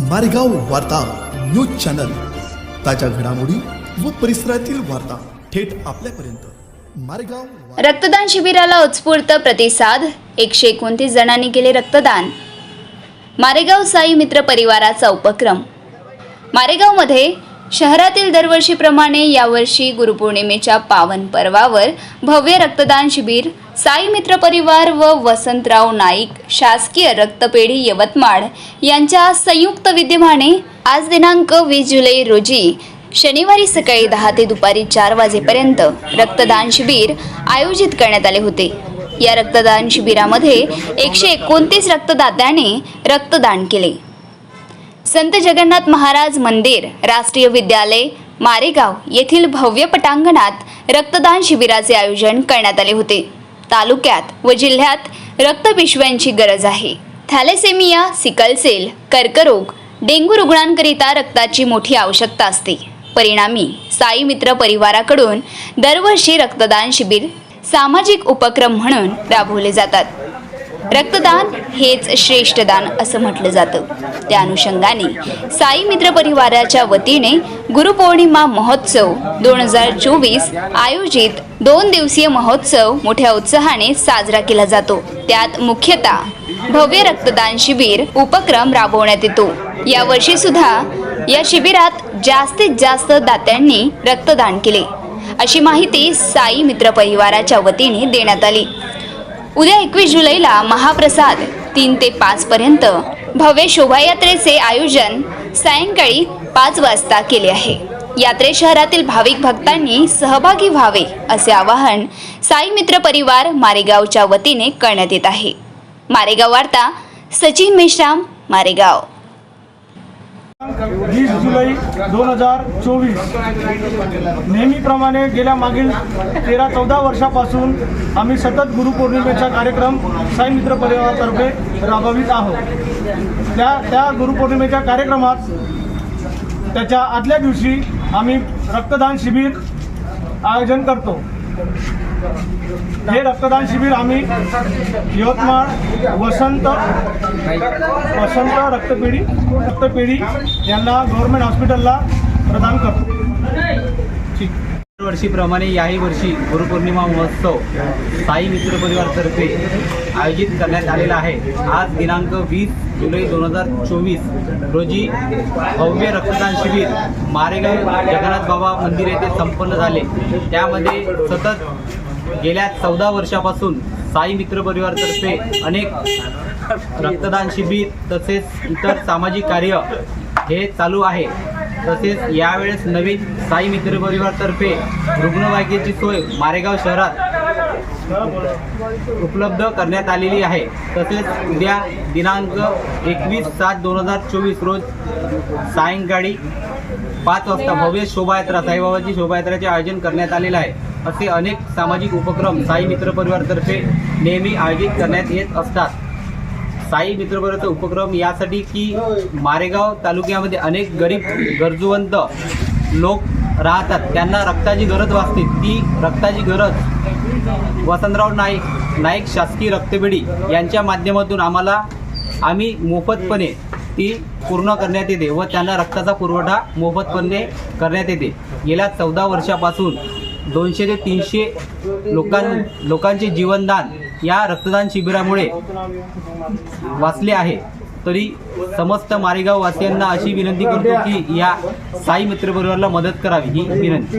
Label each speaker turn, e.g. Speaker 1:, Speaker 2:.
Speaker 1: मारेगाव वार्ता news channel. ताज्या घडामोडी व परिसरातील वार्ता थेट आपल्यापर्यंत. मारेगाव
Speaker 2: रक्तदान शिबिराला उत्स्फूर्त प्रतिसाद एकशे एकोणतीस जणांनी केले रक्तदान. मारेगाव साई मित्र परिवाराचा उपक्रम. मारेगावमध्ये शहरातील दरवर्षीप्रमाणे यावर्षी गुरुपौर्णिमेच्या पावन पर्वावर भव्य रक्तदान शिबिर साई मित्र परिवार व वसंतराव नाईक शासकीय रक्तपेढी यवतमाळ यांच्या संयुक्त विद्यमाने आज दिनांक वीस जुलै रोजी शनिवारी सकाळी दहा ते दुपारी चार वाजेपर्यंत रक्तदान शिबिर आयोजित करण्यात आले होते. या रक्तदान शिबिरामध्ये एकशे एकोणतीस रक्तदात्याने रक्तदान केले. संत जगन्नाथ महाराज मंदिर राष्ट्रीय विद्यालय मारेगाव येथील भव्य पटांगणात रक्तदान शिबिराचे आयोजन करण्यात आले होते. तालुक्यात व जिल्ह्यात रक्तपिशव्यांची गरज आहे. थॅलेसेमिया सिकलसेल कर्करोग डेंग्यू रुग्णांकरिता रक्ताची मोठी आवश्यकता असते. परिणामी साई मित्र परिवाराकडून दरवर्षी रक्तदान शिबिर सामाजिक उपक्रम म्हणून राबवले जातात. रक्तदान हेच श्रेष्ठ दान असं म्हटलं जातं. त्या अनुषंगाने साई मित्र परिवाराच्या वतीने गुरुपौर्णिमा महोत्सव दोन हजार चोवीस आयोजित दोन दिवसीय महोत्सव मोठ्या उत्साहाने साजरा केला जातो. त्यात मुख्यतः भव्य रक्तदान शिबिर उपक्रम राबवण्यात येतो. यावर्षी सुद्धा या शिबिरात जास्तीत जास्त दात्यांनी रक्तदान केले. अशी माहिती साई मित्र परिवाराच्या वतीने देण्यात आली. उद्या एकवीस जुलैला महाप्रसाद तीन ते पाच पर्यंत भव्य शोभायात्रेचे आयोजन सायंकाळी पाच वाजता केले आहे. यात्रे शहरातील भाविक भक्तांनी सहभागी व्हावे असे आवाहन साई मित्र परिवार मारेगावच्या वतीने करण्यात येत आहे. मारेगाव वार्ता सचिन मेश्राम मारेगाव.
Speaker 3: जुलै दोन हजार चोवीस. नेहमीप्रमाणे गेल्या मागील तेरा चौदा वर्षापासून आम्ही सतत गुरुपौर्णिमेचा कार्यक्रम साई मित्र परिवारातर्फे राबवित आहोत. त्या त्या गुरुपौर्णिमेच्या कार्यक्रमात त्याच्या आदल्या दिवशी आम्ही रक्तदान शिबिर आयोजन करतो. हे रक्तदान शिबिर आम्ही यवतमाळ वसंत वसंत रक्तपेढी रक्तपेढी यांना गव्हर्नमेंट हॉस्पिटलला प्रदान करतो. ठीक
Speaker 4: दरवर्षीप्रमाणे याही वर्षी गुरुपौर्णिमा महोत्सव साई मित्र परिवारतर्फे आयोजित करण्यात आलेला आहे. आज दिनांक वीस जुलै दोन हजार चोवीस रोजी भव्य रक्तदान शिबिर मारेगाव जगन्नाथ बाबा मंदिर येथे संपन्न झाले. त्यामध्ये सतत गेल्या चौदा वर्षापासून साई मित्र परिवारतर्फे अनेक रक्तदान शिबिर तसेच इतर सामाजिक कार्य हे चालू आहे. तसेच यावेळेस नवीन साई मित्र परिवारतर्फे रुग्णवाहिकेची सोय मारेगाव शहरात उपलब्ध करण्यात आलेली आहे. तसेच उद्या दिनांक एकवीस सात दोन हजार चोवीस रोज सायंकाळी पाच वाजता भव्य शोभायात्रा साईबाबाची शोभायात्राचे आयोजन करण्यात आलेलं आहे. असे अनेक सामाजिक उपक्रम साई मित्र परिवारतर्फे नेहमी आयोजित करण्यात येत असतात. साई मित्रपरिवारचा उपक्रम यासाठी की मारेगाव तालुक्यामध्ये अनेक गरीब गरजूवंत लोक राहतात. त्यांना रक्ताची गरज वाचते. ती रक्ताची गरज वसंतराव नाईक नाईक शासकीय रक्तपेढी यांच्या माध्यमातून आम्हाला आम्ही मोफतपणे ती पूर्ण करण्यात येते व त्यांना रक्ताचा पुरवठा मोफतपणे करण्यात येते. गेल्या चौदा वर्षापासून दोनशे ते तीनशे लोकां लोकांचे जीवनदान या रक्तदान शिबिरामुळे वाचले आहे. तरी समस्त मारेगाव वासियांना अशी विनंती करतो की या साई मित्रपरिवाराला मदत करावी ही विनंती.